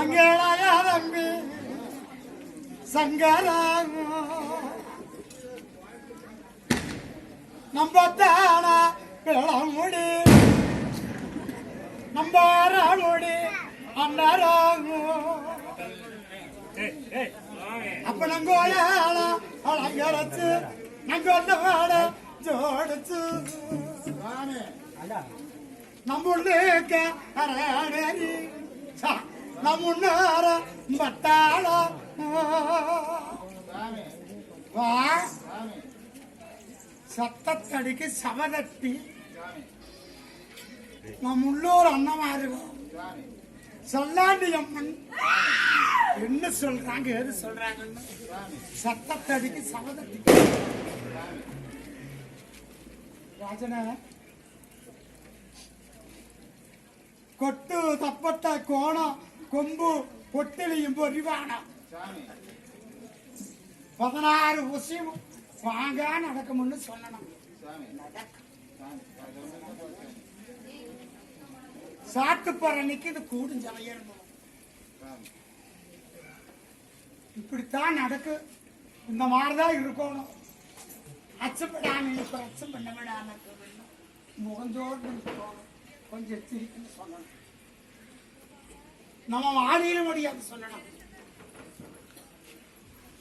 அங்கேளாயா தம்பி. சங்கராங்க நம்பத்தான. பிளமுடி நம்பாராமுடி அண்ணராங்க அப்ப நங்கோயால அலங்கரச்சு நங்கொண்டவாட ஜோடிச்சு. நம்முள்ளேக்க அரேடி நம்முன்னார பட்டாள வா. சத்தத்தடிக்கு சவதட்டி. நம் உள்ளூர் அண்ணமாருவோம் சொல்லாண்டு அம்மன் என்ன சொல்றாங்க எது சொல்றாங்கன்னு? சத்தத்தடிக்கு சமதத்துக்கு ராஜன கொட்டு தப்பட்ட கோணம் கொம்பு பொட்டிலையும் பொறிவானம் பதினாறு விஷயம் வாங்க நடக்கும்னு சொல்லணும். நடக்கும். சாட்டு அன்னைக்கு இது கூடும் சமையல் இப்படித்தான் நடக்கு. இந்த மாதிரிதான் இருக்கணும். அச்சப்படாமல் இருக்க அச்சம் பண்ண விடாம முகஞ்சோடு இருக்கணும். கொஞ்சம் சிரிக்குன்னு சொல்லணும். நம்ம வாடியில முடியாது சொல்லணும்.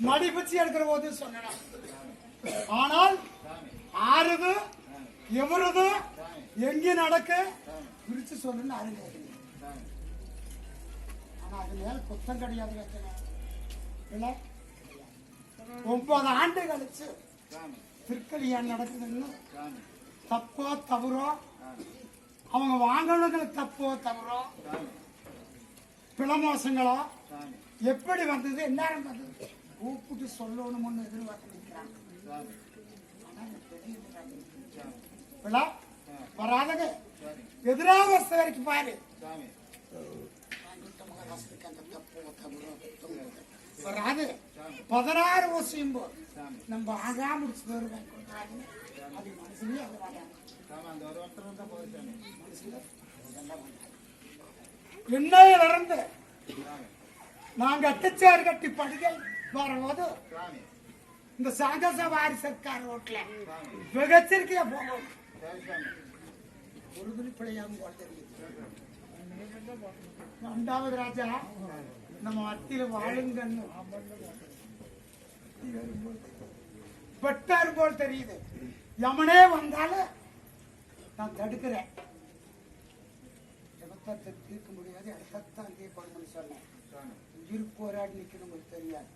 மடி பிச்சு எடுக்கிற போது சொல்லணும். ஆனால் ஆறுது எவரது எங்கே நடக்க? குறிச்சு சொல்லுன்னு அருங்க ஆனா அது மேல குத்தம் கிடையாது இல்ல? ஒன்பது ஆண்டு கழிச்சு திருக்கல்யாணம் நடக்குதுன்னு. தப்போ தவறோ? அவங்க வாங்கினதுல தப்போ தவறோ? பிளமோசங்களோ எப்படி வந்தது? என்ன வந்தது? கூப்பிட்டு சொல்லணும்னு எதிர்பார்த்து நிற்கிறாங்க வராதங்க எதிராவஸ்தை வரைக்கும் பாரு. வராது. பதினாறு வருஷம் போது நம்ம ஆகா முடிச்சு அது மனசுலயே அது வராது. இருந்து நாங்க அட்டச்சாறு கட்டி படுகை வரும்போது இந்த சாகச வாரி சர்க்கார் ரோட்ல மிகச்சரிக்கையா போகணும் ஒரு குறிப்பிடையாம போல் தெரியுது ரெண்டாவது ராஜா நம்ம அத்தியில வாழுங்கன்னு. வெட்டார் போல் தெரியுது. யமனே வந்தாலும் நான் தடுக்கிறேன். ஜபத்தை தீர்க்க முடியாது. இடத்தான் தீர்க்கணும்னு சொன்னேன். உயிர் போராடி நிற்கணும் உங்களுக்கு தெரியாது.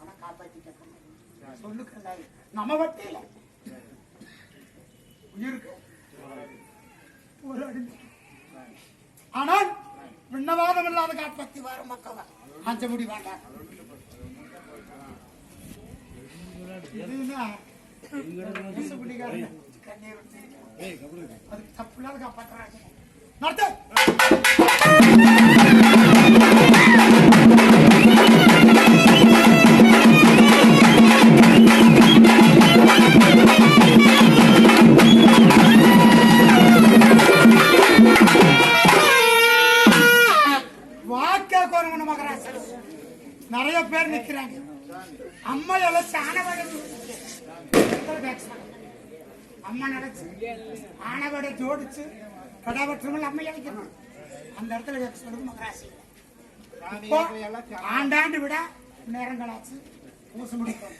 ஆனா காப்பாத்திக்க சொல்லுக்கிறதா நம்ம வட்டியில உயிருக்கு. ஒரு ஆனால் விண்ணவாதம் இல்லாத காப்பத்தி வர மக்கள். அஞ்ச முடி வேண்டாம். அதுக்கு தப்பு இல்லாத காப்பாற்றுறாங்க நடத்த! எல்லாம் சாணவடம் அம்மா நடச்சு ஆனவடை ஜோடிச்சு கடாபற்றமல் அம்மா இழைக்கணும் அந்த இடத்துல சொல்றது மகராசி. ஆண்டாண்டு விட நேரங்களாச்சு. பூச முடிக்கும்.